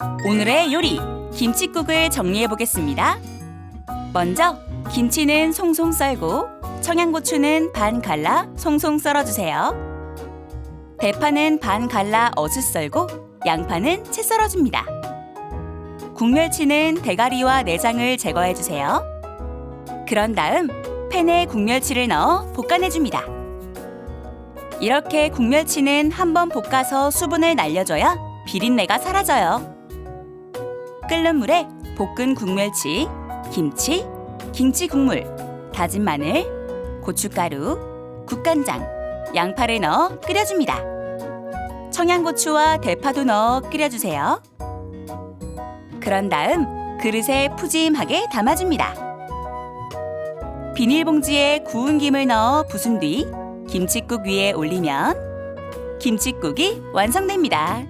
오늘의 요리 김치국을 정리해 보겠습니다. 먼저 김치는 송송 썰고 청양고추는 반 갈라 송송 썰어 주세요. 대파는 반 갈라 어슷 썰고 양파는 채 썰어 줍니다. 국멸치는 대가리와 내장을 제거해 주세요. 그런 다음 팬에 국멸치를 넣어 볶아내 줍니다. 이렇게 국멸치는 한번 볶아서 수분을 날려줘야 비린내가 사라져요. 끓는 물에 볶은 국멸치, 김치, 김치 국물, 다진 마늘, 고춧가루, 국간장, 양파를 넣어 끓여줍니다. 청양고추와 대파도 넣어 끓여주세요. 그런 다음 그릇에 푸짐하게 담아줍니다. 비닐봉지에 구운 김을 넣어 부순 뒤 김치국 위에 올리면 김치국이 완성됩니다.